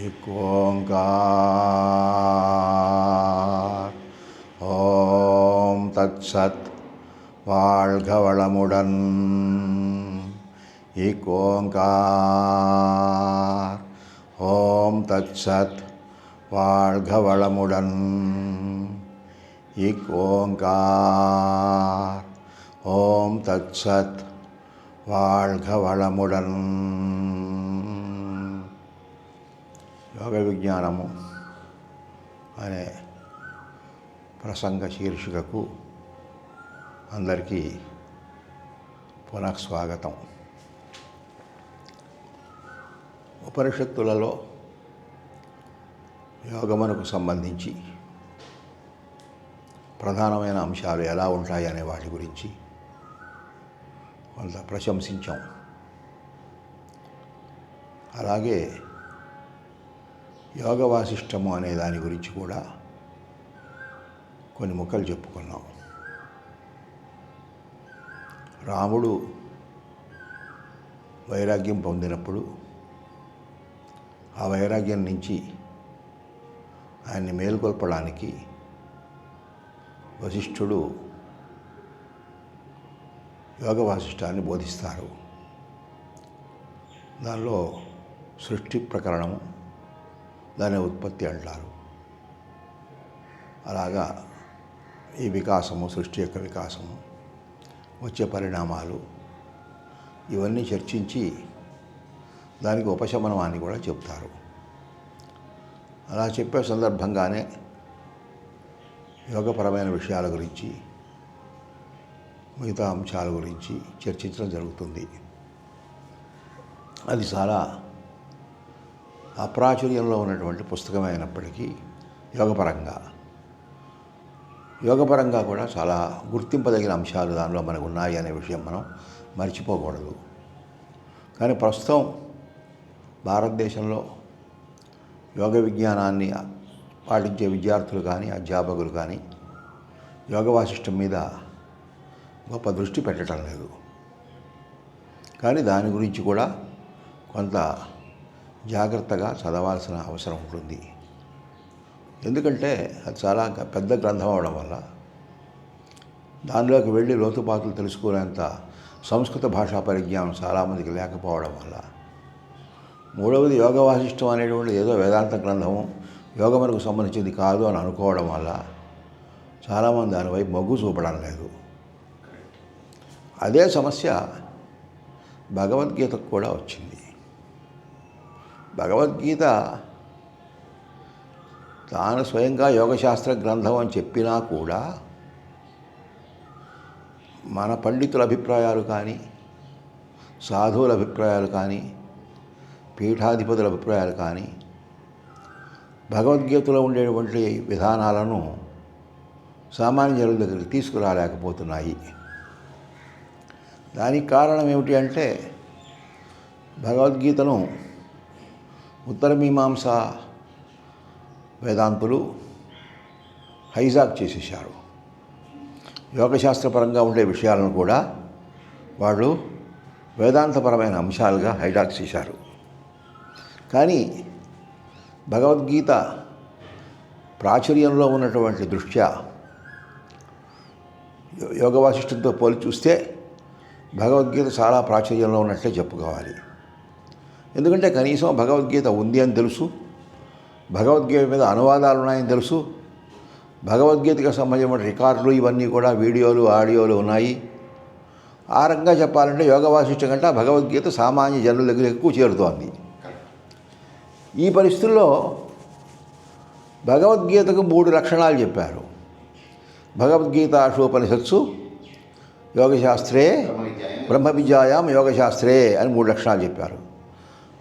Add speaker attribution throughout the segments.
Speaker 1: एक ஓங்கார் ஓம் தத்சத் வாழ்க வளமுடன் இக்கோங்கார். ஓம் தத்சத் வாழ்க வளமுடன் இக்கோங்கார். ஓம் தத்சத் வாழ்க வளமுடன் యోగ విజ్ఞానము అనే ప్రసంగ శీర్షికకు అందరికీ పునఃస్వాగతం. ఉపనిషత్తులలో యోగమునకు సంబంధించి ప్రధానమైన అంశాలు ఎలా ఉంటాయి అనే వాటి గురించి కొంత ప్రశంసించాం. అలాగే యోగ వాసిష్టము అనే దాని గురించి కూడా కొన్ని ముక్కలు చెప్పుకున్నాం. రాముడు వైరాగ్యం పొందినప్పుడు ఆ వైరాగ్యం నుంచి ఆయన్ని మేల్కొల్పడానికి వశిష్ఠుడు యోగ వాసిష్టాన్ని బోధిస్తారు. దానిలో సృష్టి ప్రకరణము దాని ఉత్పత్తి అంటారు. అలాగా ఈ వికాసము సృష్టి యొక్క వికాసము వచ్చే పరిణామాలు ఇవన్నీ చర్చించి దానికి ఉపశమనం అని కూడా చెప్తారు. అలా చెప్పే సందర్భంగానే యోగపరమైన విషయాల గురించి మిగతా అంశాల గురించి చర్చించడం జరుగుతుంది. అది చాలా అప్రాచుర్యంలో ఉన్నటువంటి పుస్తకం అయినప్పటికీ యోగపరంగా. యోగపరంగా కూడా చాలా గుర్తింపదగిన అంశాలు దానిలో మనకు ఉన్నాయి అనే విషయం మనం మర్చిపోకూడదు. కానీ ప్రస్తుతం భారతదేశంలో యోగ విజ్ఞానాన్ని పాటించే విద్యార్థులు కానీ అధ్యాపకులు కానీ యోగ వాసిష్టం మీద గొప్ప దృష్టి పెట్టడం లేదు. కానీ దాని గురించి కూడా కొంత జాగ్రత్తగా చదవాల్సిన అవసరం ఉంటుంది. ఎందుకంటే అది చాలా పెద్ద గ్రంథం అవడం వల్ల దానిలోకి వెళ్ళి లోతుపాతులు తెలుసుకునేంత సంస్కృత భాషా పరిజ్ఞానం చాలామందికి లేకపోవడం వల్ల మూడవది యోగ వాసిష్టం అనేటువంటి ఏదో వేదాంత గ్రంథము యోగమునకు సంబంధించింది కాదు అని అనుకోవడం వల్ల చాలామంది దానివైపు మొగ్గు చూపడం లేదు. అదే సమస్య భగవద్గీతకు కూడా వచ్చింది. భగవద్గీత. తాను స్వయంగా యోగశాస్త్ర గ్రంథం అని చెప్పినా కూడా మన పండితుల అభిప్రాయాలు కానీ సాధువుల అభిప్రాయాలు కానీ పీఠాధిపతుల అభిప్రాయాలు కానీ భగవద్గీతలో ఉండేటువంటి విధానాలను సామాన్య జనుల దగ్గరికి తీసుకురాలేకపోతున్నాయి. దానికి కారణం ఏమిటి అంటే భగవద్గీతను ఉత్తరమీమాంస వేదాంతులు హైజాక్ చేసేసారు యోగశాస్త్రపరంగా ఉండే విషయాలను కూడా వాళ్ళు వేదాంతపరమైన అంశాలుగా హైజాక్ చేశారు. కానీ భగవద్గీత ప్రాచుర్యంలో ఉన్నటువంటి దృష్ట్యా యోగ వాసిష్టంతో పోలి చూస్తే భగవద్గీత చాలా ప్రాచుర్యంలో ఉన్నట్లే చెప్పుకోవాలి. ఎందుకంటే కనీసం భగవద్గీత ఉంది అని తెలుసు. భగవద్గీత మీద అనువాదాలు ఉన్నాయని తెలుసు. భగవద్గీతకు సంబంధించిన రికార్డులు ఇవన్నీ కూడా వీడియోలు ఆడియోలు ఉన్నాయి. ఆ రకంగా చెప్పాలంటే యోగ వాసిష్టం కంటే భగవద్గీత సామాన్య జనుల దగ్గర ఎక్కువ చేరుతోంది. ఈ పరిస్థితుల్లో భగవద్గీతకు మూడు లక్షణాలు చెప్పారు. భగవద్గీత అశోపనిషత్సు యోగశాస్త్రే బ్రహ్మ విద్యాయాం యోగశాస్త్రే అని మూడు లక్షణాలు చెప్పారు.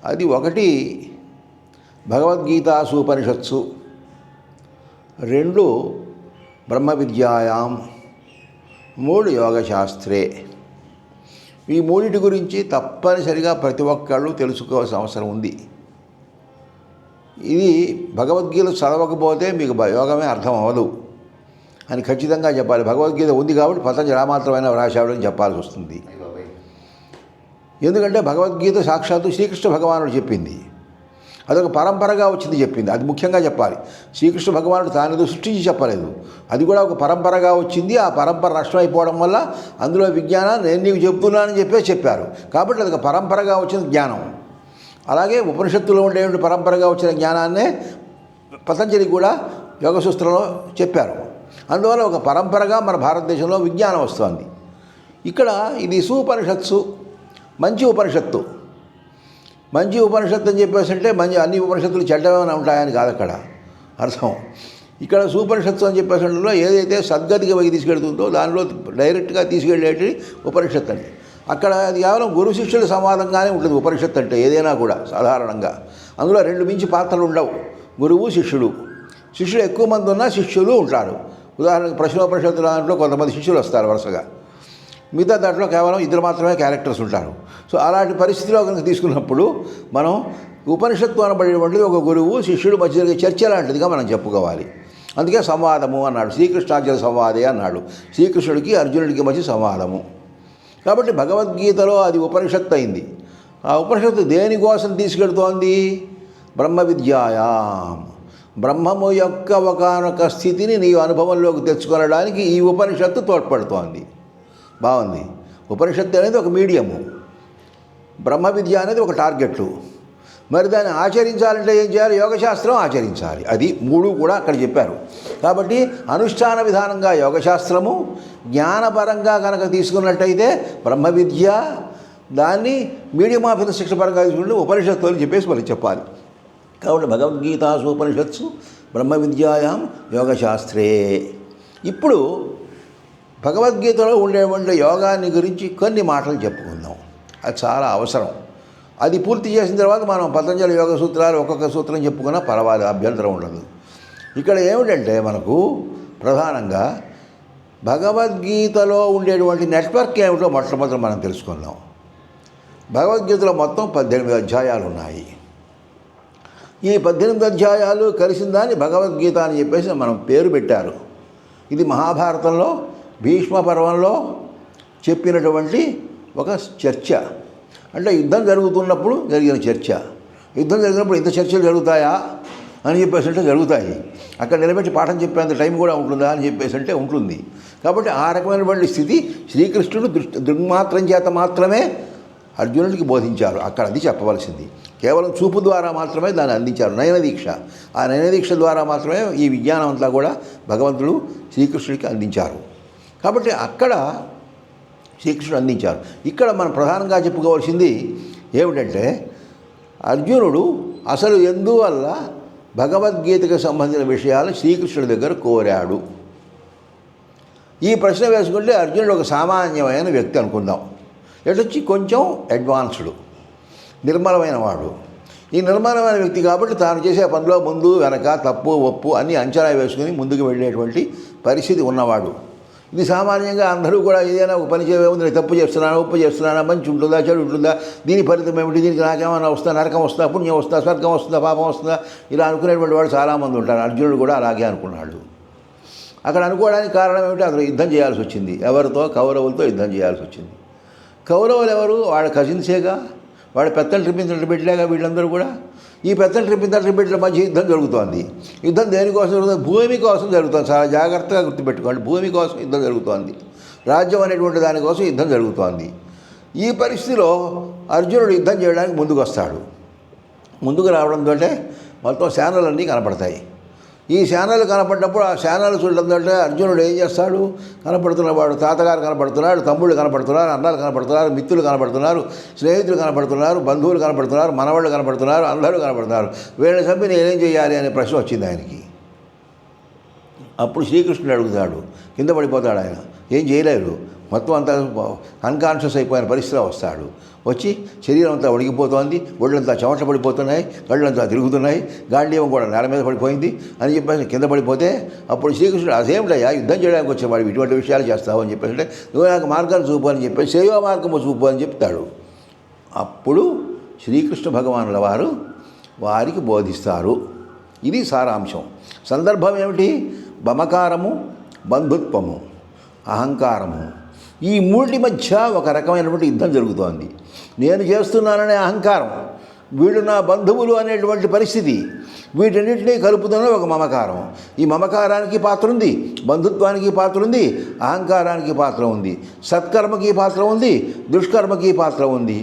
Speaker 1: అది ఒకటి భగవద్గీత సూపనిషత్సు రెండు బ్రహ్మ విద్యాయాం మూడు యోగశాస్త్రే. ఈ మూడింటి గురించి తప్పనిసరిగా ప్రతి ఒక్కళ్ళు తెలుసుకోవాల్సిన అవసరం ఉంది. ఇది భగవద్గీత చదవకపోతే మీకు యోగమే అర్థం అవ్వదు. అని ఖచ్చితంగా చెప్పాలి. భగవద్గీత ఉంది కాబట్టి పతంజలి రామాత్రమైన వ్రాశాడు అని చెప్పాల్సి వస్తుంది. ఎందుకంటే భగవద్గీత సాక్షాత్తు శ్రీకృష్ణ భగవానుడు చెప్పింది. అదొక పరంపరగా వచ్చింది చెప్పింది. అది ముఖ్యంగా చెప్పాలి. శ్రీకృష్ణ భగవానుడు తానేదో సృష్టించి చెప్పలేదు. అది కూడా ఒక పరంపరగా వచ్చింది. ఆ పరంపర నష్టం అయిపోవడం వల్ల అందులో విజ్ఞానాన్ని నేను నీకు చెప్తున్నానని చెప్పే చెప్పారు. కాబట్టి అది ఒక పరంపరగా వచ్చిన జ్ఞానం. అలాగే ఉపనిషత్తులో ఉండేటువంటి పరంపరగా వచ్చిన జ్ఞానాన్నే పతంజలి కూడా యోగ సూత్రంలో చెప్పారు. అందువల్ల ఒక పరంపరగా మన భారతదేశంలో విజ్ఞానం వస్తుంది. ఇక్కడ ఇది సుపనిషత్సు. మంచి ఉపనిషత్తు. మంచి ఉపనిషత్తు అని చెప్పేసి అంటే మంచి అన్ని ఉపనిషత్తులు చెడ్డమని ఉంటాయని కాదు అక్కడ. అర్థం. ఇక్కడ సూపనిషత్తు అని చెప్పేసంలో ఏదైతే సద్గతికి పైకి తీసుకెళ్తుందో దానిలో డైరెక్ట్గా తీసుకెళ్ళేటి ఉపనిషత్తు అని అక్కడ అది కేవలం గురు శిష్యుల సంవాదంగానే ఉంటుంది ఉపనిషత్తు అంటే ఏదైనా కూడా సాధారణంగా. అందులో రెండు మించి పాత్రలు ఉండవు. గురువు శిష్యుడు శిష్యుడు ఎక్కువ మంది ఉన్నా శిష్యులు ఉంటారు. ఉదాహరణకు ప్రశ్నోపనిషత్తు దాంట్లో కొంతమంది శిష్యులు వస్తారు వరుసగా. మిగతా దాంట్లో కేవలం ఇద్దరు మాత్రమే క్యారెక్టర్స్ ఉంటారు. సో అలాంటి పరిస్థితిలో కనుక తీసుకున్నప్పుడు మనం ఉపనిషత్తు అనబడేటువంటిది ఒక గురువు శిష్యుడు మధ్య జరిగే చర్చ లాంటిదిగా మనం చెప్పుకోవాలి. అందుకే సంవాదము అన్నాడు. శ్రీకృష్ణార్జున సంవాదే అన్నాడు. శ్రీకృష్ణుడికి అర్జునుడికి మధ్య సంవాదము. కాబట్టి భగవద్గీతలో అది ఉపనిషత్తు అయింది. ఆ ఉపనిషత్తు దేనికోసం తీసుకెడుతోంది? బ్రహ్మ విద్యాయాం. బ్రహ్మము యొక్క ఒకనొక స్థితిని నీ అనుభవంలోకి తెచ్చుకొనడానికి ఈ ఉపనిషత్తు తోడ్పడుతోంది. బాగుంది. ఉపనిషత్తు అనేది ఒక మీడియము. బ్రహ్మ విద్య అనేది ఒక టార్గెట్లు. మరి దాన్ని ఆచరించాలంటే ఏం చేయాలి? యోగశాస్త్రం ఆచరించాలి. అది మూడు కూడా అక్కడ చెప్పారు. కాబట్టి అనుష్ఠాన విధానంగా యోగశాస్త్రము జ్ఞానపరంగా కనుక తీసుకున్నట్టయితే బ్రహ్మ విద్య దాన్ని మీడియం ఆఫ్ శిక్ష పరంగా తీసుకుంటే ఉపనిషత్తు అని చెప్పేసి వాళ్ళకి చెప్పాలి. కాబట్టి భగవద్గీతాసు ఉపనిషత్సు బ్రహ్మ విద్యాయాం యోగశాస్త్రే. ఇప్పుడు భగవద్గీతలో ఉండేటువంటి యోగాన్ని గురించి కొన్ని మాటలు చెప్పుకుందాం. అది చాలా అవసరం. అది పూర్తి చేసిన తర్వాత మనం పతంజలి యోగ సూత్రాలు ఒక్కొక్క సూత్రం చెప్పుకున్నా పర్వాలేదు అభ్యంతరం ఉండదు. ఇక్కడ ఏమిటంటే మనకు ప్రధానంగా భగవద్గీతలో ఉండేటువంటి నెట్వర్క్ ఏమిటో మొట్టమొదటి మనం తెలుసుకుందాం. భగవద్గీతలో మొత్తం పద్దెనిమిది అధ్యాయాలు ఉన్నాయి. ఈ పద్దెనిమిది అధ్యాయాలు కలిసిన దాన్ని భగవద్గీత అని చెప్పేసి మనం పేరు పెట్టారు. ఇది మహాభారతంలో భీష్మ పర్వంలో చెప్పినటువంటి ఒక చర్చ. అంటే యుద్ధం జరుగుతున్నప్పుడు జరిగిన చర్చ. యుద్ధం జరిగినప్పుడు ఇంత చర్చలు జరుగుతాయా? అని చెప్పేసి అంటే జరుగుతాయి. అక్కడ నిలబెట్టి పాఠం చెప్పేంత టైం కూడా ఉంటుందా అని చెప్పేసి అంటే ఉంటుంది. కాబట్టి ఆ రకమైనటువంటి స్థితి శ్రీకృష్ణుడు దృష్టి దృగ్మాత్రం చేత మాత్రమే అర్జునుడికి బోధించారు. అక్కడ అది చెప్పవలసింది. కేవలం చూపు ద్వారా మాత్రమే దాన్ని అందించారు. నయన దీక్ష ఆ నయన దీక్ష ద్వారా మాత్రమే ఈ విజ్ఞానం అంతా కూడా భగవంతుడు శ్రీకృష్ణుడికి అందించారు. కాబట్టి అక్కడ శ్రీకృష్ణుడు అందించారు. ఇక్కడ మనం ప్రధానంగా చెప్పుకోవాల్సింది ఏమిటంటే అర్జునుడు అసలు ఎందువల్ల భగవద్గీతకు సంబంధించిన విషయాలు శ్రీకృష్ణుడి దగ్గర కోరాడు? ఈ ప్రశ్న వేసుకుంటే అర్జునుడు ఒక సామాన్యమైన వ్యక్తి అనుకుందాం. ఎటొచ్చి? కొంచెం అడ్వాన్స్డ్ నిర్మలమైన వాడు. ఈ నిర్మలమైన వ్యక్తి కాబట్టి తాను చేసే పనిలో ముందు వెనక తప్పు ఒప్పు అన్ని అంచనా వేసుకుని ముందుకు వెళ్ళేటువంటి పరిస్థితి ఉన్నవాడు. ఇది సామాన్యంగా అందరూ కూడా ఏదైనా ఒక పని చేయముంది నేను తప్పు చేస్తున్నాను ఉప్పు చేస్తున్నానా మంచి ఉంటుందా చెడు ఉంటుందా దీని ఫలితం ఏమిటి దీనికి నాకేమైనా వస్తా నరకం వస్తా పుణ్యం వస్తా స్వర్గం వస్తుందా పాపం వస్తుందా? ఇలా అనుకునేటువంటి వాడు చాలామంది ఉంటారు. అర్జునుడు కూడా అలాగే అనుకున్నాడు. అక్కడ అనుకోవడానికి కారణం ఏమిటి? అతను యుద్ధం చేయాల్సి వచ్చింది. ఎవరితో? కౌరవులతో యుద్ధం చేయాల్సి వచ్చింది. కౌరవులు ఎవరు? వాళ్ళ కజిన్సేగా వాళ్ళ పెత్తలు ట్రిప్పించిన పెట్టలేగా వీళ్ళందరూ కూడా? ఈ పెత్తలు ట్రిప్పించిన బిడ్డల మధ్య యుద్ధం జరుగుతోంది. యుద్ధం దేనికోసం జరుగుతుంది? భూమి కోసం జరుగుతుంది. చాలా జాగ్రత్తగా గుర్తుపెట్టుకోండి. భూమి కోసం యుద్ధం జరుగుతోంది. రాజ్యం అనేటువంటి దానికోసం యుద్ధం జరుగుతోంది. ఈ పరిస్థితిలో అర్జునుడు యుద్ధం చేయడానికి ముందుకు వస్తాడు ముందుకు రావడంతో మొత్తం సేనలన్నీ కనపడతాయి. ఈ శానాలు కనపడినప్పుడు ఆ శానలు చూడడంతో అర్జునుడు ఏం చేస్తాడు? కనపడుతున్నవాడు తాతగారు కనపడుతున్నాడు తమ్ముళ్ళు కనపడుతున్నారు అన్నాలు కనపడుతున్నారు మిత్రులు కనపడుతున్నారు స్నేహితులు కనపడుతున్నారు బంధువులు కనపడుతున్నారు మనవాళ్ళు కనపడుతున్నారు అందరూ కనపడుతున్నారు. వీళ్ళని చంపి నేనేం చేయాలి అనే ప్రశ్న వచ్చింది ఆయనకి. అప్పుడు శ్రీకృష్ణుడు అడుగుతాడు కింద పడిపోతాడు ఆయన ఏం చేయలేరు మొత్తం అంతా అన్కాన్షియస్ అయిపోయిన పరిస్థితిలో వస్తాడు. వచ్చి శరీరం అంతా ఉడిగిపోతోంది ఒళ్ళంతా చెమట పడిపోతున్నాయి కళ్ళంతా తిరుగుతున్నాయి గాంధీవం కూడా నేల మీద పడిపోయింది అని చెప్పేసి కింద పడిపోతే అప్పుడు శ్రీకృష్ణుడు అదేమిటయ్యా యుద్ధం చేయడానికి వచ్చేవాడు ఇటువంటి విషయాలు చేస్తావు అని చెప్పేసి అంటే నువ్వు నాకు మార్గాన్ని చూపు అని చెప్పేసి సేవా మార్గము చూపు అని చెప్తాడు. అప్పుడు శ్రీకృష్ణ భగవానుల వారు వారికి బోధిస్తారు. ఇది సారాంశం. సందర్భం ఏమిటి? బమకారము బంధుత్వము అహంకారము. ఈ మూడి మధ్య ఒక రకమైనటువంటి యుద్ధం జరుగుతోంది. నేను చేస్తున్నాననే అహంకారం వీళ్ళు నా బంధువులు అనేటువంటి పరిస్థితి వీటన్నిటినీ కలుపుతున్న ఒక మమకారం. ఈ మమకారానికి పాత్ర ఉంది బంధుత్వానికి పాత్ర ఉంది అహంకారానికి పాత్ర ఉంది సత్కర్మకి పాత్ర ఉంది దుష్కర్మకి పాత్ర ఉంది.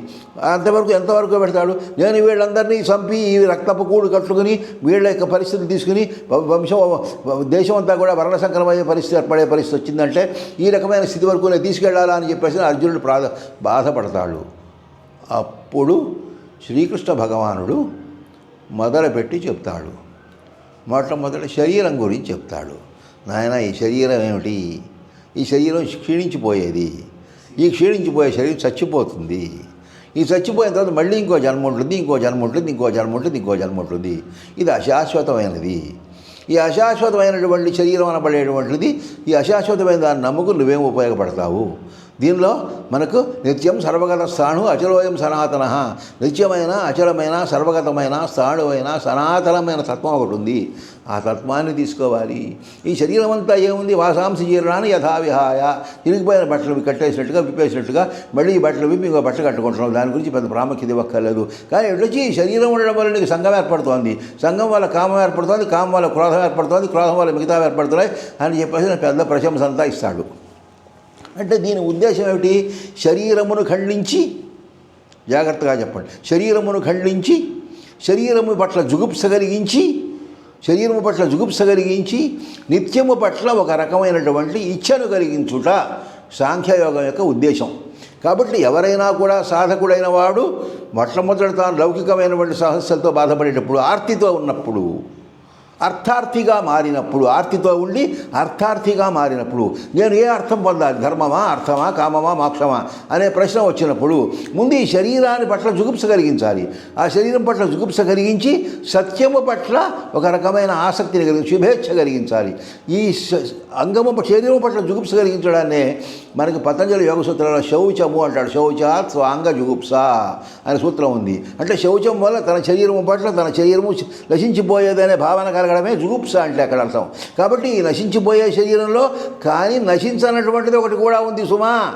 Speaker 1: అంతవరకు ఎంతవరకు పెడతాడు? నేను వీళ్ళందరినీ చంపి ఈ రక్తపు కూడు కట్టుకుని వీళ్ళ యొక్క పరిస్థితి తీసుకుని వంశం దేశం అంతా కూడా వర్ణసంకరమయ్యే పరిస్థితి ఏర్పడే పరిస్థితి వచ్చిందంటే ఈ రకమైన స్థితి వరకు నేను తీసుకెళ్ళాలా అని చెప్పేసి అర్జునుడు ప్రాధ బాధపడతాడు. అప్పుడు శ్రీకృష్ణ భగవానుడు మొదలుపెట్టి చెప్తాడు. మొట్టమొదటి శరీరం గురించి చెప్తాడు. నాయన ఈ శరీరం ఏమిటి? ఈ శరీరం క్షీణించిపోయేది. ఈ క్షీణించిపోయే శరీరం చచ్చిపోతుంది. ఈ చచ్చిపోయిన తర్వాత మళ్ళీ ఇంకో జన్మ ఉంటుంది ఇంకో జన్మ ఉంటుంది ఇంకో జన్మ ఉంటుంది ఇంకో జన్మ ఉంటుంది. ఇది అశాశ్వతమైనది. ఈ అశాశ్వతమైనటువంటి శరీరం అనబడేటువంటిది ఈ అశాశ్వతమైన దాన్ని నమ్ముకు నువ్వేం ఉపయోగపడతావు? దీనిలో మనకు నిత్యం సర్వగత స్థాణు అచలోయం సనాతన. నిత్యమైన అచలమైన సర్వగతమైన స్థాణువైన సనాతనమైన తత్వం ఒకటి ఉంది. ఆ తత్వాన్ని తీసుకోవాలి. ఈ శరీరం అంతా ఏముంది? వాసాంశ జీర్ణాన్ని యథావిహాయ. తిరిగిపోయిన బట్టలు కట్టేసినట్టుగా విప్పేసినట్టుగా మళ్ళీ ఈ బట్టలు విప్పి ఇంకో బట్టలు కట్టుకుంటున్నాం. దాని గురించి పెద్ద ప్రాముఖ్యత ఇవ్వక్కర్లేదు. కానీ ఎట్లొచ్చి ఈ శరీరం ఉండడం వల్ల నీకు సంఘం ఏర్పడుతోంది? సంఘం వల్ల కామం ఏర్పడుతోంది? కామం వల్ల క్రోధం ఏర్పడుతోంది? క్రోధం వల్ల మిగతా ఏర్పడుతున్నాయి? అని చెప్పేసి నాకు పెద్ద ప్రశంస అంతా ఇస్తాడు. అంటే దీని ఉద్దేశం ఏమిటి? శరీరమును ఖండించి జాగ్రత్తగా చెప్పండి. శరీరమును ఖండించి శరీరము పట్ల జుగుప్స కలిగించి శరీరము పట్ల జుగుప్స కలిగించి నిత్యము పట్ల ఒక రకమైనటువంటి ఇచ్ఛను కలిగించుట సాంఖ్యయోగం యొక్క ఉద్దేశం. కాబట్టి ఎవరైనా కూడా సాధకుడైన వాడు మొట్టమొదటి తాను లౌకికమైనటువంటి సమస్యలతో బాధపడేటప్పుడు ఆర్తితో ఉన్నప్పుడు అర్థార్థిగా మారినప్పుడు ఆర్తితో ఉండి అర్థార్థిగా మారినప్పుడు నేను ఏ అర్థం పొందాలి? ధర్మమా అర్థమా కామమా మోక్షమా అనే ప్రశ్న వచ్చినప్పుడు ముందు ఈ శరీరాన్ని పట్ల జుగుప్స కలిగించాలి. ఆ శరీరం పట్ల జుగుప్స కలిగించి సత్యము పట్ల ఒక రకమైన ఆసక్తిని కలిగి శుభేచ్ఛ కలిగించాలి. ఈ అంగము శరీరం పట్ల జుగుప్స కలిగించడాన్నే మనకి పతంజలి యోగ సూత్రంలో శౌచము అంటాడు. శౌచ స్వాంగ జుగుప్స అనే సూత్రం ఉంది. అంటే శౌచం వల్ల తన శరీరము పట్ల తన శరీరము నశించిపోయేదనే భావన కలగడమే జుగుప్స అంటే అక్కడ అర్థం. కాబట్టి ఈ నశించిపోయే శరీరంలో కానీ నశించనటువంటిది ఒకటి కూడా ఉంది సుమా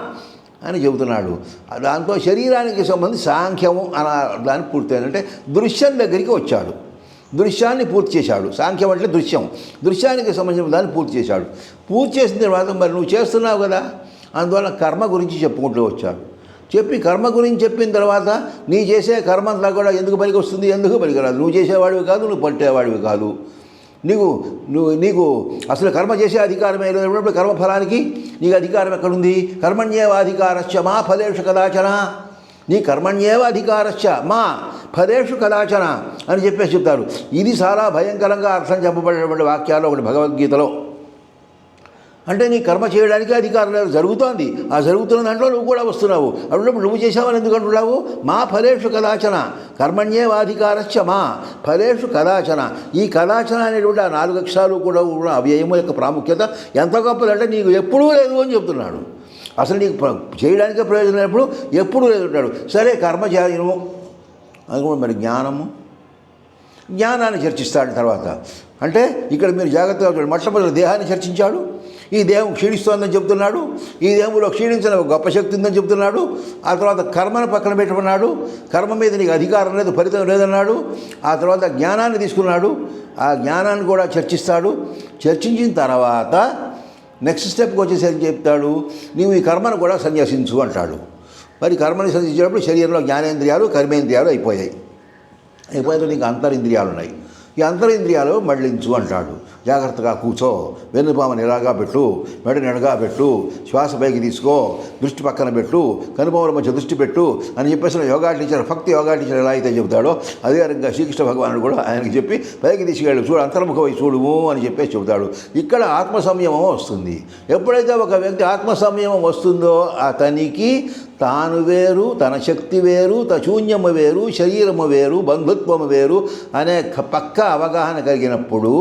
Speaker 1: అని చెబుతున్నాడు. దాంతో శరీరానికి సంబంధించి సాంఖ్యము అన దాన్ని పూర్తయిందంటే దృశ్యం దగ్గరికి వచ్చాడు. దృశ్యాన్ని పూర్తి చేశాడు. సాంఖ్యం అంటే దృశ్యం. దృశ్యానికి సంబంధించిన దాన్ని పూర్తి చేశాడు. పూర్తి చేసిన తర్వాత మరి నువ్వు చేస్తున్నావు కదా? అందువల్ల కర్మ గురించి చెప్పుకుంటూ వచ్చాడు. చెప్పి కర్మ గురించి చెప్పిన తర్వాత నీ చేసే కర్మంతా కూడా ఎందుకు పనికి వస్తుంది? ఎందుకు పనికిరాదు నువ్వు చేసేవాడివి కాదు నువ్వు పట్టేవాడివి కాదు. నీకు నువ్వు నీకు అసలు కర్మ చేసే అధికారమే లేనప్పుడు కర్మఫలానికి నీకు అధికారం ఎక్కడుంది? కర్మణ్యేవ అధికారశ్చ మా ఫలేషు కదాచన. నీ కర్మణ్యేవ అధికారశ్చ మా ఫలేషు కదాచన అని చెప్పేసి చెప్తారు. ఇది చాలా భయంకరంగా అర్థం చెప్పబడినటువంటి వాక్యాలు ఒకటి భగవద్గీతలో. అంటే నీ కర్మ చేయడానికి అధికారం లేదు. జరుగుతోంది. ఆ జరుగుతున్న దాంట్లో నువ్వు కూడా వస్తున్నావు. అప్పుడు నువ్వు చేసావని ఎందుకంటున్నావు మా ఫలేషు కదాచన. కర్మణ్యేవాధికారశ్చ మా ఫలేషు కదాచన. ఈ కదాచన అనేటువంటి ఆ నాలుగు అక్షరాలు కూడా కూడా అవ్యయము యొక్క ప్రాముఖ్యత ఎంత గొప్పదంటే నీకు ఎప్పుడూ లేదు అని చెప్తున్నాడు. అసలు నీకు చేయడానికే ప్రయోజనం లేనప్పుడు ఎప్పుడూ లేదు అంటాడు సరే కర్మ చేయను అది కూడా మరి జ్ఞానము? జ్ఞానాన్ని చర్చిస్తాడు తర్వాత. అంటే ఇక్కడ మీరు జాగ్రత్తగా చూడండి. మొట్టమొదటి దేహాన్ని చర్చించాడు. ఈ దేహం క్షీణిస్తోందని చెప్తున్నాడు ఈ దేహంలో క్షీణించిన ఒక గొప్ప శక్తి ఉందని చెప్తున్నాడు ఆ తర్వాత కర్మను పక్కన పెట్టమన్నాడు కర్మ మీద నీకు అధికారం లేదు ఫలితం లేదన్నాడు ఆ తర్వాత జ్ఞానాన్ని తీసుకున్నాడు ఆ జ్ఞానాన్ని కూడా చర్చిస్తాడు. చర్చించిన తర్వాత నెక్స్ట్ స్టెప్కి వచ్చేసరికి చెప్తాడు నీవు ఈ కర్మను కూడా సన్యాసించు అంటాడు. మరి కర్మని సన్యాసించేటప్పుడు శరీరంలో జ్ఞానేంద్రియాలు కర్మేంద్రియాలు అయిపోయాయి. అయిపోయిన నీకు అంతరింద్రియాలు ఉన్నాయి. ఈ అంతరింద్రియాలు మళ్ళించు అంటాడు. జాగ్రత్తగా కూర్చో. వెన్నుపామని ఇలాగా పెట్టు మెడ నిడగా పెట్టు శ్వాస పైకి తీసుకో దృష్టి పక్కన పెట్టు కనుపముల మధ్య దృష్టి పెట్టు అని చెప్పేసి యోగా టీచర్ భక్తి యోగా టీచర్ ఎలా అయితే చెబుతాడో అదే రకంగా శ్రీకృష్ణ భగవానుడు కూడా ఆయనకి చెప్పి పైకి తీసుకెళ్ళి చూడు అంతర్ముఖమై చూడుము అని చెప్పేసి చెబుతాడు. ఇక్కడ ఆత్మ సంయమం వస్తుంది. ఎప్పుడైతే ఒక వ్యక్తి ఆత్మ సంయమం వస్తుందో అతనికి తాను వేరు తన శక్తి వేరు తశూన్యము వేరు శరీరము వేరు బంధుత్వము వేరు అనే పక్క అవగాహన కలిగినప్పుడు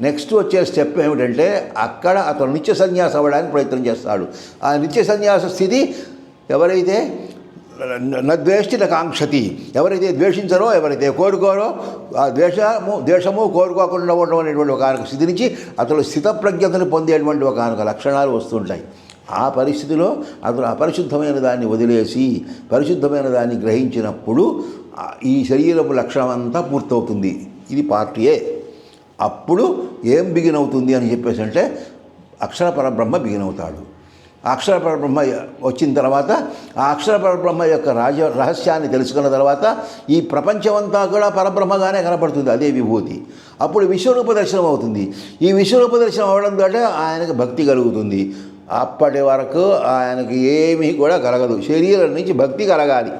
Speaker 1: నెక్స్ట్ వచ్చే స్టెప్ ఏమిటంటే అక్కడ అతను నిత్య సన్యాసం అవ్వడానికి ప్రయత్నం చేస్తాడు. ఆ నిత్య సన్యాస స్థితి ఎవరైతే నద్వేష్టి కాంక్షతి ఎవరైతే ద్వేషించరో ఎవరైతే కోరుకోరో ఆ ద్వేషము ద్వేషము కోరుకోకుండా ఉండడం అనేటువంటి ఒక ఆనక స్థితి నుంచి అతను స్థితప్రజ్ఞతను పొందేటువంటి ఒక ఆనక లక్షణాలు వస్తుంటాయి. ఆ పరిస్థితిలో అతను అపరిశుద్ధమైన దాన్ని వదిలేసి పరిశుద్ధమైన దాన్ని గ్రహించినప్పుడు ఈ శరీరపు లక్షణం అంతా పూర్తవుతుంది. ఇది పార్ట్ ఏ. అప్పుడు ఏం బిగిన్ అవుతుంది అని చెప్పేసి అంటే అక్షర పరబ్రహ్మ బిగిన్ అవుతాడు. ఆ అక్షర పరబ్రహ్మ వచ్చిన తర్వాత ఆ అక్షర పరబ్రహ్మ యొక్క రాజ రహస్యాన్ని తెలుసుకున్న తర్వాత ఈ ప్రపంచమంతా కూడా పరబ్రహ్మగానే కనపడుతుంది అదే విభూతి. అప్పుడు విశ్వరూప దర్శనం అవుతుంది. ఈ విశ్వరూప దర్శనం అవడం ద్వారా ఆయనకు భక్తి కలుగుతుంది. అప్పటి వరకు ఆయనకి ఏమీ కూడా కలగదు. శరీరం నుంచి భక్తి కలగాలి.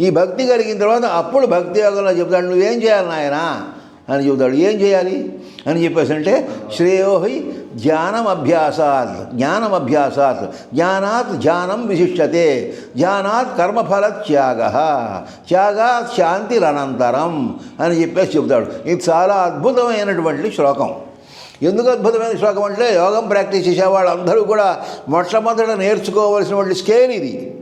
Speaker 1: ఈ భక్తి కలిగిన తర్వాత అప్పుడు భక్తి యోగంలో చెబుతాడు నువ్వేం చేయాలి నాయనా? అని చెబుతాడు ఏం చేయాలి? అని చెప్పేసి అంటే శ్రేయోహి ధ్యానం అభ్యాసాత్ జ్ఞానం అభ్యాసాత్ జ్ఞానాత్ ధ్యానం విశిష్టతే ధ్యానాత్ కర్మఫల త్యాగ త్యాగాత్ శాంతిరనంతరం అని చెప్పేసి చెబుతాడు. ఇది చాలా అద్భుతమైనటువంటి శ్లోకం. ఎందుకు అద్భుతమైన శ్లోకం అంటే యోగం ప్రాక్టీస్ చేసే వాళ్ళందరూ కూడా మొట్టమొదట నేర్చుకోవలసినటువంటి స్కేల్ ఇది.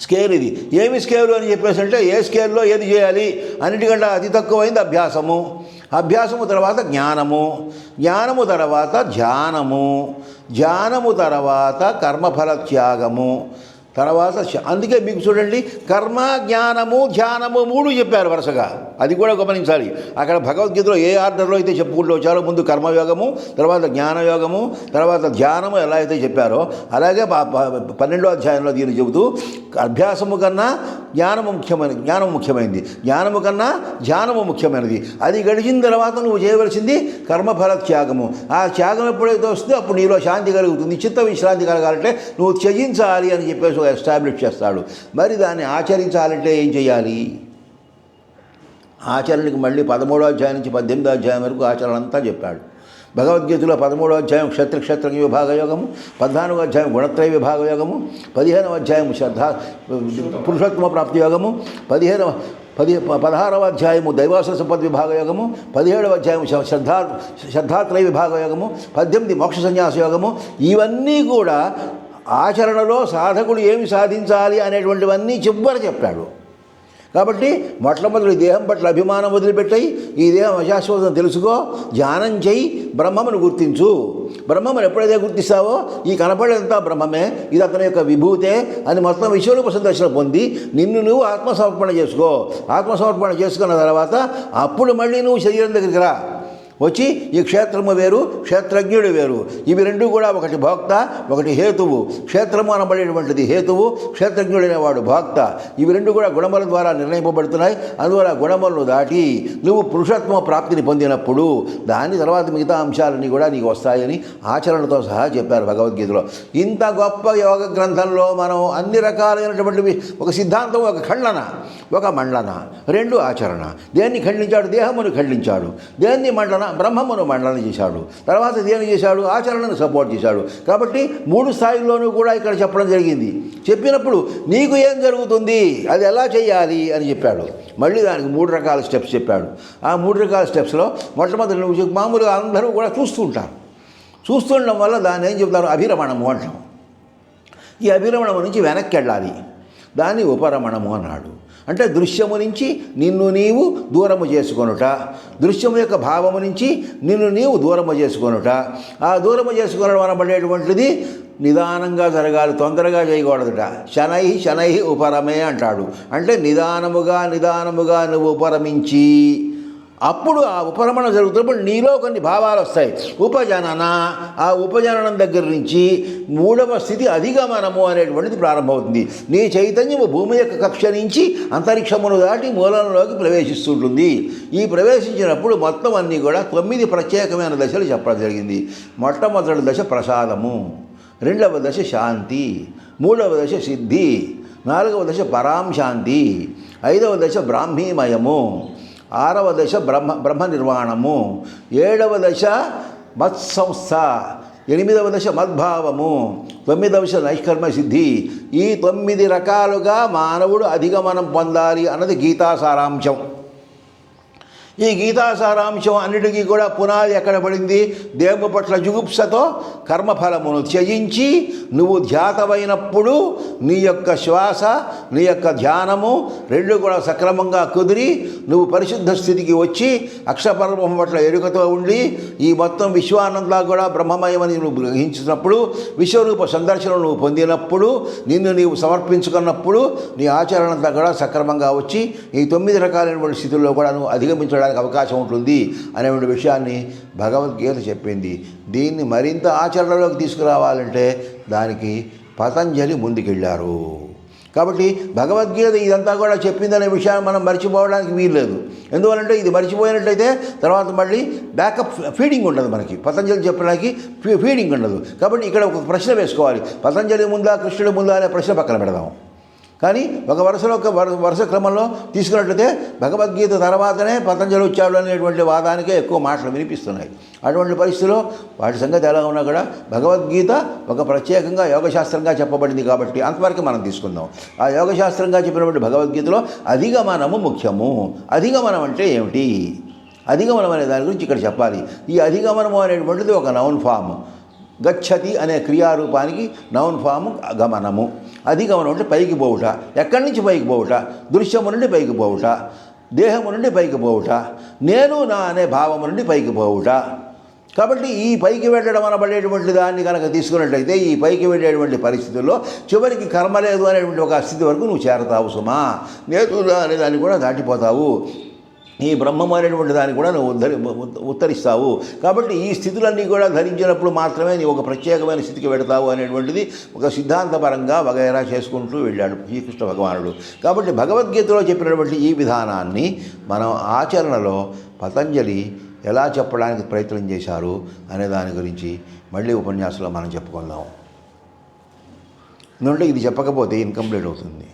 Speaker 1: స్కేల్ ఇది. ఏమి స్కేలు అని చెప్పేసి అంటే ఏ స్కేల్లో ఏది చేయాలి? అన్నిటికంటే అతి తక్కువైంది అభ్యాసము. అభ్యాసము తర్వాత జ్ఞానము జ్ఞానము తర్వాత ధ్యానము ధ్యానము తర్వాత కర్మఫల త్యాగము తర్వాత అందుకే మీకు చూడండి కర్మ జ్ఞానము ధ్యానము మూడు చెప్పారు వరుసగా. అది కూడా గమనించాలి. అక్కడ భగవద్గీతలో ఏ ఆర్డర్లో అయితే చెప్పుకుంటూ వచ్చారో ముందు కర్మయోగము తర్వాత జ్ఞానయోగము తర్వాత ధ్యానము ఎలా అయితే చెప్పారో అలాగే పన్నెండో అధ్యాయంలో దీన్ని చెబుతూ అభ్యాసము కన్నా జ్ఞానము ముఖ్యమైన జ్ఞానం ముఖ్యమైనది జ్ఞానము కన్నా ధ్యానము ముఖ్యమైనది. అది గడిచిన తర్వాత నువ్వు చేయవలసింది కర్మఫల త్యాగము ఆ త్యాగం ఎప్పుడైతే వస్తుందో అప్పుడు నీలో శాంతి కలుగుతుంది. చిత్త విశ్రాంతి కలగాలంటే నువ్వు త్యజించాలి అని చెప్పేసి ఎస్టాబ్లిష్ చేస్తాడు. మరి దాన్ని ఆచరించాలంటే ఏం చేయాలి ఆచరణకి మళ్ళీ పదమూడో అధ్యాయం నుంచి పద్దెనిమిదో అధ్యాయం వరకు ఆచరణ అంతా చెప్పాడు. భగవద్గీతలో పదమూడో అధ్యాయం క్షత్రక్షత్ర విభాగ యోగము పద్నాలుగో అధ్యాయం గుణత్రయ విభాగ యోగము పదిహేనవ అధ్యాయం శ్రద్ధ పురుషోత్తమ ప్రాప్తి యోగము పదిహేనవ పది పదహారవ అధ్యాయము దైవాస సంపద విభాగ యోగము పదిహేడవ అధ్యాయము శ్రద్ధా శ్రద్ధాత్రయ విభాగ యోగము పద్దెనిమిది మోక్ష సన్యాస యోగము ఇవన్నీ కూడా ఆచరణలో సాధకుడు ఏమి సాధించాలి అనేటువంటివన్నీ చివరి చెప్పాడు. కాబట్టి మొట్టమొదటి దేహం పట్ల అభిమానం వదిలిపెట్టాయి ఈ దేహం అశాశ్వతం తెలుసుకో ధ్యానం చేయి బ్రహ్మమును గుర్తించు. బ్రహ్మమును ఎప్పుడైతే గుర్తిస్తావో ఈ కనపడేదంతా బ్రహ్మమే ఇది అతని యొక్క విభూతే అని మొత్తం విశ్వరూప సందర్శన పొంది నిన్ను నువ్వు ఆత్మసమర్పణ చేసుకో. ఆత్మసమర్పణ చేసుకున్న తర్వాత అప్పుడు మళ్ళీ నువ్వు శరీరం దగ్గరికి రా. వచ్చి ఈ క్షేత్రము వేరు క్షేత్రజ్ఞుడు వేరు. ఇవి రెండు కూడా ఒకటి భోక్త ఒకటి హేతువు. క్షేత్రము అనబడేటువంటిది హేతువు క్షేత్రజ్ఞుడైనవాడు భోక్త. ఇవి రెండు కూడా గుణముల ద్వారా నిర్ణయింపబడుతున్నాయి. అందువల్ల గుణములను దాటి నువ్వు పురుషత్వ ప్రాప్తిని పొందినప్పుడు దాని తర్వాత మిగతా అంశాలన్నీ కూడా నీకు వస్తాయని ఆచరణతో సహా చెప్పారు భగవద్గీతలో. ఇంత గొప్ప యోగ గ్రంథంలో మనం అన్ని రకాలైనటువంటివి ఒక సిద్ధాంతం ఒక ఖండన ఒక మండన రెండు ఆచరణ. దేన్ని ఖండించాడు? దేహమును ఖండించాడు. దేన్ని మండన? బ్రహ్మమును మండన చేశాడు. తర్వాత దేన్ని చేశాడు? ఆచరణను సపోర్ట్ చేశాడు. కాబట్టి మూడు స్థాయిల్లోనూ కూడా ఇక్కడ చెప్పడం జరిగింది. చెప్పినప్పుడు నీకు ఏం జరుగుతుంది? అది ఎలా చేయాలి? అని చెప్పాడు. మళ్ళీ దానికి మూడు రకాల స్టెప్స్ చెప్పాడు. ఆ మూడు రకాల స్టెప్స్లో మొట్టమొదటి నువ్వు మామూలుగా అందరూ కూడా చూస్తూ ఉంటారు. చూస్తుండడం వల్ల దాన్ని ఏం చెప్తారు? అభిరమణము అంటాం. ఈ అభిరమణము నుంచి వెనక్కి వెళ్ళాలి. దాన్ని ఉపరమణము అన్నాడు. అంటే దృశ్యము నుంచి నిన్ను నీవు దూరము చేసుకొనుట. దృశ్యము యొక్క భావము నుంచి నిన్ను నీవు దూరము చేసుకొనుట. ఆ దూరము చేసుకోవడం అనబడేటువంటిది నిదానంగా జరగాలి తొందరగా చేయకూడదుట. శనై శనై ఉపరమే అంటాడు. అంటే నిదానముగా నిదానముగా నువ్వు ఉపరమించి అప్పుడు ఆ ఉపరమణ జరుగుతున్నప్పుడు నీలో కొన్ని భావాలు వస్తాయి. ఉపజనన ఆ ఉపజననం దగ్గర నుంచి మూడవ స్థితి అధిగమనము అనేటువంటిది ప్రారంభమవుతుంది. నీ చైతన్యము భూమి యొక్క కక్ష నుంచి అంతరిక్షమును దాటి మూలంలోకి ప్రవేశిస్తుంటుంది. ఈ ప్రవేశించినప్పుడు మొత్తం అన్నీ కూడా తొమ్మిది ప్రత్యేకమైన దశలు చెప్పడం జరిగింది. మొట్టమొదటి దశ ప్రసాదము రెండవ దశ శాంతి మూడవ దశ సిద్ధి నాలుగవ దశ పరాంశాంతి ఐదవ దశ బ్రాహ్మీమయము ఆరవ దశ బ్రహ్మ బ్రహ్మ నిర్వాణము. ఏడవ దశ మత్సంస్థ. ఎనిమిదవ దశ మద్భావము. తొమ్మిదవ దశ నైష్కర్మ సిద్ధి. ఈ తొమ్మిది రకాలుగా మానవుడు అధిగమనం పొందాలి అన్నది గీతా సారాంశం. ఈ గీతా సారాంశం అన్నిటికీ కూడా పునాది ఎక్కడ పడింది? దేవుని పట్ల జుగుప్సతో కర్మఫలమును త్యజించి నువ్వు ధ్యాతమైనప్పుడు నీ యొక్క శ్వాస నీ యొక్క ధ్యానము రెండు కూడా సక్రమంగా కుదిరి నువ్వు పరిశుద్ధ స్థితికి వచ్చి అక్షపరబ్రహ్మ పట్ల ఎరుకతో ఉండి ఈ మొత్తం విశ్వానంతా కూడా బ్రహ్మమయమని నువ్వు గ్రహించినప్పుడు విశ్వరూప సందర్శనం నువ్వు పొందినప్పుడు నిన్ను నీవు సమర్పించుకున్నప్పుడు నీ ఆచరణ అంతా కూడా సక్రమంగా వచ్చి ఈ తొమ్మిది రకాలైనటువంటి స్థితుల్లో కూడా నువ్వు అధిగమించడం చేయడానికి అవకాశం ఉంటుంది అనేటువంటి విషయాన్ని భగవద్గీత చెప్పింది. దీన్ని మరింత ఆచరణలోకి తీసుకురావాలంటే దానికి పతంజలి ముందుకెళ్ళారు. కాబట్టి భగవద్గీత ఇదంతా కూడా చెప్పిందనే విషయాన్ని మనం మర్చిపోవడానికి వీల్లేదు. ఎందువలంటే ఇది మర్చిపోయినట్లయితే తర్వాత మళ్ళీ బ్యాకప్ ఫీడింగ్ ఉండదు మనకి. పతంజలి చెప్పడానికి ఫీ- ఫీడింగ్ ఉండదు. కాబట్టి ఇక్కడ ఒక ప్రశ్న వేసుకోవాలి. పతంజలి ముందా కృష్ణుడి ముందా అనే ప్రశ్న పక్కన పెడదాం. కానీ ఒక వరుసలో ఒక వరు- వరుస క్రమంలో తీసుకున్నట్లయితే భగవద్గీత తర్వాతనే పతంజలి వచ్చాడు అనేటువంటి వాదానికే ఎక్కువ మాటలు వినిపిస్తున్నాయి. అటువంటి పరిస్థితిలో వాటి సంగతి ఎలా ఉన్నా కూడా భగవద్గీత ఒక ప్రత్యేకంగా యోగశాస్త్రంగా చెప్పబడింది కాబట్టి అంతవరకు మనం తీసుకుందాం. ఆ యోగశాస్త్రంగా చెప్పినటువంటి భగవద్గీతలో అధిగమనము ముఖ్యము. అధిగమనం అంటే ఏమిటి? అధిగమనం అనే దాని గురించి ఇక్కడ చెప్పాలి. ఈ అధిగమనము అనేటువంటిది ఒక నౌన్ ఫామ్. గచ్చతి అనే క్రియారూపానికి నౌన్ ఫాము గమనము. అధిగమనం అంటే పైకి పోవుట ఎక్కడి నుంచి పైకి పోవుట దృశ్యము నుండి పైకి పోవుట దేహము నుండి పైకి పోవుట నేను నా అనే భావము నుండి పైకి పోవుట. కాబట్టి ఈ పైకి వెళ్ళడం అనబడేటువంటి దాన్ని కనుక తీసుకున్నట్లయితే ఈ పైకి వెళ్ళేటువంటి పరిస్థితుల్లో చివరికి కర్మ లేదు అనేటువంటి ఒక స్థితి వరకు నువ్వు చేరతావు సుమా. నేను అనే దాన్ని కూడా దాటిపోతావు. ఈ బ్రహ్మమైనటువంటి దాన్ని కూడా నువ్వు ఉద్ధరి ఉత్తరిస్తావు. కాబట్టి ఈ స్థితులన్నీ కూడా ధరించినప్పుడు మాత్రమే నీ ఒక ప్రత్యేకమైన స్థితికి పెడతావు అనేటువంటిది ఒక సిద్ధాంతపరంగా వగైరా చేసుకుంటూ వెళ్ళాడు శ్రీకృష్ణ భగవానుడు. కాబట్టి భగవద్గీతలో చెప్పినటువంటి ఈ విధానాన్ని మనం ఆచరణలో పతంజలి ఎలా చెప్పడానికి ప్రయత్నం చేశారు అనే దాని గురించి మళ్ళీ ఉపన్యాసంలో మనం చెప్పుకుందాం. ఎందుకంటే ఇది చెప్పకపోతే ఇన్కంప్లీట్ అవుతుంది.